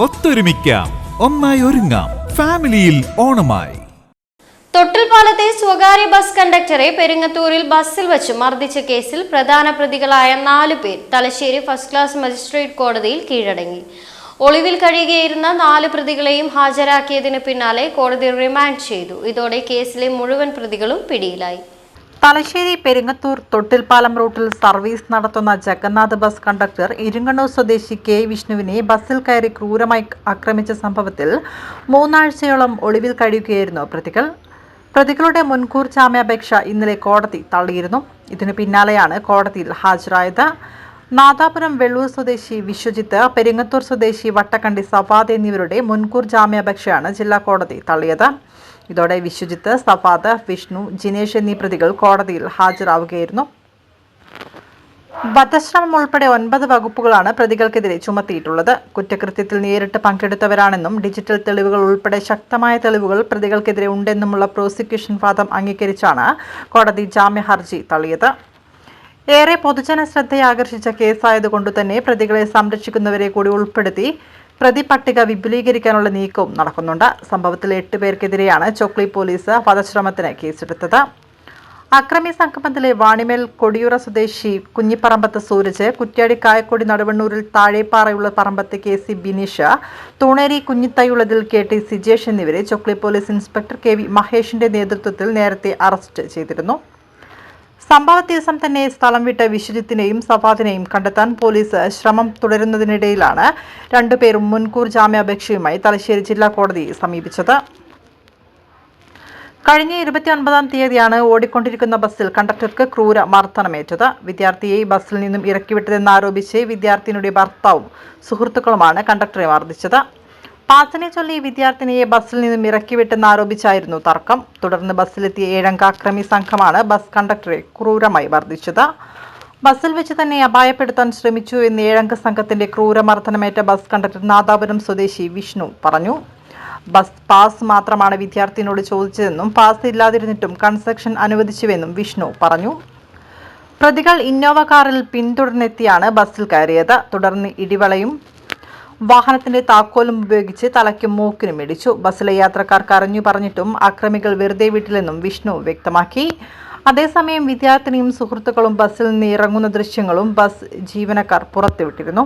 ഒത്തൊരുമിക്കാം. ഒന്നായി ഒരുങ്ങാം. ഫാമിലിയിൽ ഓണമായി. തൊട്ടിൽപ്പാലത്തെ സ്വകാര്യ ബസ് കണ്ടക്ടറെ പെരുങ്ങത്തൂരിൽ ബസ്സിൽ വച്ച് മർദ്ദിച്ച കേസിൽ പ്രധാന പ്രതികളായ നാലു പേർ തലശ്ശേരി ഫസ്റ്റ് ക്ലാസ് മജിസ്ട്രേറ്റ് കോടതിയിൽ കീഴടങ്ങി. ഒളിവിൽ കഴിയുകയായിരുന്ന നാല് പ്രതികളെയും ഹാജരാക്കിയതിന് പിന്നാലെ കോടതി റിമാൻഡ് ചെയ്തു. ഇതോടെ കേസിലെ മുഴുവൻ പ്രതികളും പിടിയിലായി. തലശ്ശേരി പെരുങ്ങത്തൂർ തൊട്ടിൽപ്പാലം റൂട്ടിൽ സർവീസ് നടത്തുന്ന ജഗന്നാഥ് ബസ് കണ്ടക്ടർ ഇരുങ്ങണ്ണൂർ സ്വദേശി കെ വിഷ്ണുവിനെ ബസ്സിൽ കയറി ക്രൂരമായി ആക്രമിച്ച സംഭവത്തിൽ മൂന്നാഴ്ചയോളം ഒളിവിൽ കഴിയുകയായിരുന്നു പ്രതികൾ. പ്രതികളുടെ മുൻകൂർ ജാമ്യാപേക്ഷ ഇന്നലെ കോടതി തള്ളിയിരുന്നു. ഇതിനു പിന്നാലെയാണ് കോടതിയിൽ ഹാജരായത്. നാദാപുരം വെള്ളൂർ സ്വദേശി വിശ്വജിത്ത് പെരുങ്ങത്തൂർ സ്വദേശി വട്ടക്കണ്ടി സവാദ് എന്നിവരുടെ മുൻകൂർ ജാമ്യാപേക്ഷയാണ് ജില്ലാ കോടതി തള്ളിയത്. ഇതോടെ വിശ്വജിത്ത് സഫാദ് വിഷ്ണു ജിനേഷ് എന്നീ പ്രതികൾ കോടതിയിൽ ഹാജരാവുകയായിരുന്നു. വധശ്രമം ഉൾപ്പെടെ ഒൻപത് വകുപ്പുകളാണ് പ്രതികൾക്കെതിരെ ചുമത്തിയിട്ടുള്ളത്. കുറ്റകൃത്യത്തിൽ നേരിട്ട് പങ്കെടുത്തവരാണെന്നും ഡിജിറ്റൽ തെളിവുകൾ ഉൾപ്പെടെ ശക്തമായ തെളിവുകൾ പ്രതികൾക്കെതിരെ ഉണ്ടെന്നുമുള്ള പ്രോസിക്യൂഷൻ വാദം അംഗീകരിച്ചാണ് കോടതി ജാമ്യ ഹർജി തള്ളിയത്. ഏറെ പൊതുജന ശ്രദ്ധയാകർഷിച്ച ആകർഷിച്ച കേസായതുകൊണ്ട് തന്നെ പ്രതികളെ സംരക്ഷിക്കുന്നവരെ കൂടി ഉൾപ്പെടുത്തി പ്രതി പട്ടിക വിപുലീകരിക്കാനുള്ള നീക്കവും നടക്കുന്നുണ്ട്. സംഭവത്തിൽ എട്ട് പേർക്കെതിരെയാണ് ചോക്ലി പോലീസ് വധശ്രമത്തിന് കേസെടുത്തത്. അക്രമി സംഗമത്തിലെ വാണിമേൽ കൊടിയൂറ സ്വദേശി കുഞ്ഞിപ്പറമ്പത്ത് സൂരജ് കുറ്റ്യാടി കായക്കൊടി നടുവണ്ണൂരിൽ താഴെപ്പാറയുള്ള പറമ്പത്ത് കെ സി ബിനീഷ് തൂണേരി കുഞ്ഞിത്തൈയുള്ളതിൽ കെ ടി സിജേഷ് എന്നിവരെ Chokli police inspector K V മഹേഷിന്റെ നേതൃത്വത്തിൽ നേരത്തെ അറസ്റ്റ് ചെയ്തിരുന്നു. സംഭവ ദിവസം തന്നെ സ്ഥലം വിട്ട വിശ്വജിത്തിനെയും സഫാദിനെയും കണ്ടെത്താൻ പോലീസ് ശ്രമം തുടരുന്നതിനിടയിലാണ് രണ്ടുപേരും മുൻകൂർ ജാമ്യാപേക്ഷയുമായി തലശ്ശേരി ജില്ലാ കോടതിയെ സമീപിച്ചത്. കഴിഞ്ഞ ഇരുപത്തിയൊൻപതാം തീയതിയാണ് ഓടിക്കൊണ്ടിരിക്കുന്ന ബസ്സിൽ കണ്ടക്ടർക്ക് ക്രൂര മർദ്ദനമേറ്റത്. വിദ്യാർത്ഥിയെ ബസ്സിൽ നിന്നും ഇറക്കിവിട്ടതെന്നാരോപിച്ച് വിദ്യാർത്ഥിനിയുടെ ഭർത്താവും സുഹൃത്തുക്കളുമാണ് കണ്ടക്ടറെ മർദ്ദിച്ചത്. പാസിനെ ചൊല്ലി വിദ്യാർത്ഥിനിയെ ബസ്സിൽ നിന്നും ഇറക്കിവിട്ടെന്നാരോപിച്ചായിരുന്നു തർക്കം. തുടർന്ന് ബസ്സിലെത്തിയ ഏഴംഗ അക്രമി സംഘമാണ് ബസ് കണ്ടക്ടറെ ക്രൂരമായി മർദ്ദിച്ചത്. ബസ്സിൽ വെച്ച് തന്നെ അപായപ്പെടുത്താൻ ശ്രമിച്ചു എന്ന് ഏഴംഗ സംഘത്തിന്റെ ക്രൂരമർദ്ദനമേറ്റ ബസ് കണ്ടക്ടർ നാദാപുരം സ്വദേശി വിഷ്ണു പറഞ്ഞു. ബസ് പാസ് മാത്രമാണ് വിദ്യാർത്ഥിനോട് ചോദിച്ചതെന്നും പാസ് ഇല്ലാതിരുന്നിട്ടും കൺസ്ട്രക്ഷൻ അനുവദിച്ചുവെന്നും വിഷ്ണു പറഞ്ഞു. പ്രതികൾ ഇന്നോവ കാറിൽ പിന്തുടർന്നെത്തിയാണ് ബസ്സിൽ കയറിയത്. തുടർന്ന് ഇടിവളയും വാഹനത്തിന്റെ താക്കോലും ഉപയോഗിച്ച് തലയ്ക്കും മൂക്കിനും ഇടിച്ചു. ബസ്സിലെ യാത്രക്കാർ കരഞ്ഞു പറഞ്ഞിട്ടും അക്രമികൾ വെറുതെ വിട്ടില്ലെന്നും വിഷ്ണു വ്യക്തമാക്കി. അതേസമയം വിദ്യാർത്ഥിനിയും സുഹൃത്തുക്കളും ബസ്സിൽ നിന്ന് ഇറങ്ങുന്ന ദൃശ്യങ്ങളും ബസ് ജീവനക്കാർ പുറത്തുവിട്ടിരുന്നു.